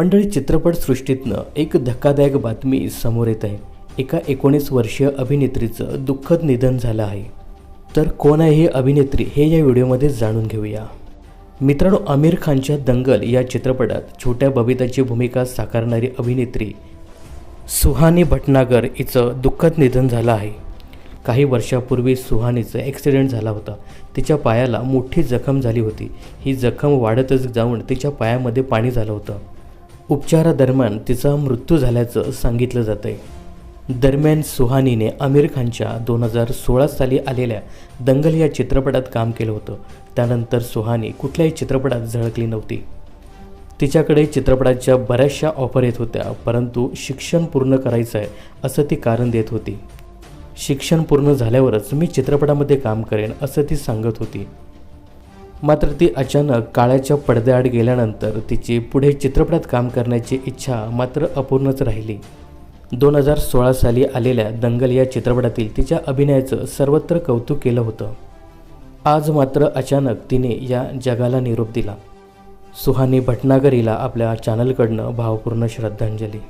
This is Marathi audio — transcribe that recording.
मंडळी चित्रपटसृष्टीतनं एक धक्कादायक बातमी समोर येत आहे. एका एकोणीस वर्षीय अभिनेत्रीचं दुःखद निधन झालं आहे. तर कोण आहे ही अभिनेत्री हे या व्हिडिओमध्ये जाणून घेऊया. मित्रांनो आमिर खानच्या दंगल या चित्रपटात छोट्या बबिताची भूमिका साकारणारी अभिनेत्री सुहानी भटनागर हिचं दुःखद निधन झालं आहे. काही वर्षापूर्वी सुहानीचं ॲक्सिडेंट झाला होता. तिच्या पायाला मोठी जखम झाली होती. ही जखम वाढतच जाऊन तिच्या पायामध्ये पाणी झालं होतं. उपचारादरम्यान तिचा मृत्यू झाल्याचं सांगितलं जात आहे दरम्यान सुहानीने आमिर खानच्या दोन हजार सोळा साली आलेल्या दंगल या चित्रपटात काम केलं होतं. त्यानंतर सुहानी कुठल्याही चित्रपटात झळकली नव्हती. तिच्याकडे चित्रपटाच्या बऱ्याचशा ऑफर येत होत्या परंतु शिक्षण पूर्ण करायचं आहे असं ती कारण देत होती. शिक्षण पूर्ण झाल्यावरच मी चित्रपटामध्ये काम करेन असं ती सांगत होती. मात्र ती अचानक काळाच्या पडद्याआड गेल्यानंतर तिची पुढे चित्रपटात काम करण्याची इच्छा मात्र अपूर्णच राहिली. दोन हजार सोळा साली आलेल्या दंगल या चित्रपटातील तिच्या अभिनयाचं सर्वत्र कौतुक केलं होतं. आज मात्र अचानक तिने या जगाला निरोप दिला. सुहानी भटनागरीला आपल्या चॅनलकडनं भावपूर्ण श्रद्धांजली.